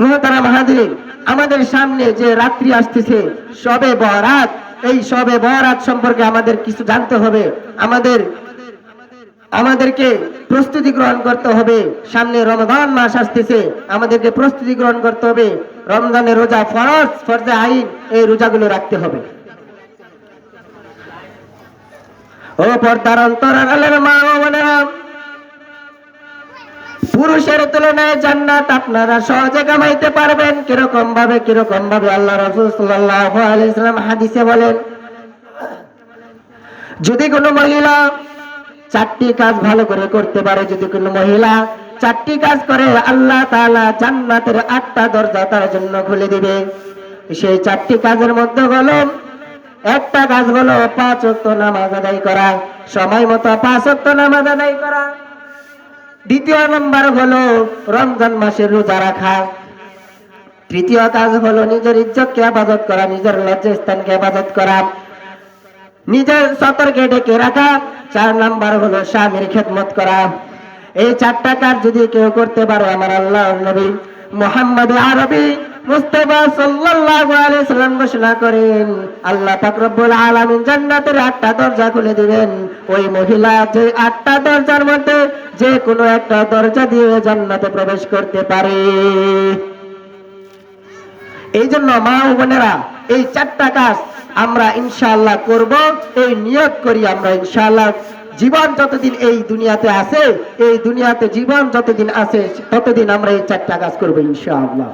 মহতারা মাহাদিন আমাদের সামনে যে রাত্রি আসতেছে সবে বরাত, এই সবে বরাত সম্পর্কে আমাদের কিছু জানতে হবে। আমাদের, আমাদেরকে প্রস্তুতি গ্রহণ করতে হবে। সামনে রমজান মাস আসতেছে, আমাদেরকে প্রস্তুতি গ্রহণ করতে হবে। রমজানের রোজা ফরজ, ফরজে আইন, এই রোজাগুলো রাখতে হবে। ও পর্দার অন্তরালের মা ও বোনেরা পুরুষের তুলনায় জান্নাত আপনারা সহজে কামাইতে পারবেন। কীরকম ভাবে কীরকম ভাবে আল্লাহ রসুল আলাইহি হাদিসে বলেন, যদি কোনো মহিলা চারটি কাজ ভালো করে করতে পারে, যদি কোনো মহিলা চারটি কাজ করে, আল্লাহ তাআলা জান্নাতের আটটা দরজা তার জন্য খুলে দিবে। সেই চারটি কাজের মধ্যে হলো, একটা কাজ হলো পাঁচ নামাজ আদায় করা, সময় মতো পাঁচ নামাজ আদায় করা। দ্বিতীয় নম্বর হলো রমজান মাসের রোজা রাখা। তৃতীয় কাজ হলো নিজের ইজ্জত কে আবাদত করা, নিজের লজ্জাস্থানকে আবাদত করা। নিজের সতর্কে ডেকে রাখা। চার নাম্বার হলো স্বামীর খেদমত করা। এই চারটা কাজ যদি কেউ করতে পারো, আমার আল্লাহ নবী মোহাম্মদ আরবি। মুস্তাফা সাল্লাল্লাহু আলাইহি সাল্লাম ঘোষণা করেন, আল্লাহ পাক রব্বুল আলামিন জান্নাতের আটটা দরজা খুলে দিবেন। ওই মহিলা যে আটটা দরজার মধ্যে যে কোনো একটা দরজা দিয়ে জান্নাতে প্রবেশ করতে পারে। এই জন্য মা ও বোনেরা, এই চারটা কাজ আমরা ইনশাআল্লাহ করব, এই নিয়ত করি আমরা ইনশাআল্লাহ। জীবন যতদিন এই দুনিয়াতে আছে, এই দুনিয়াতে জীবন যতদিন আছে, ততদিন আমরা এই চারটা কাজ করব ইনশাআল্লাহ।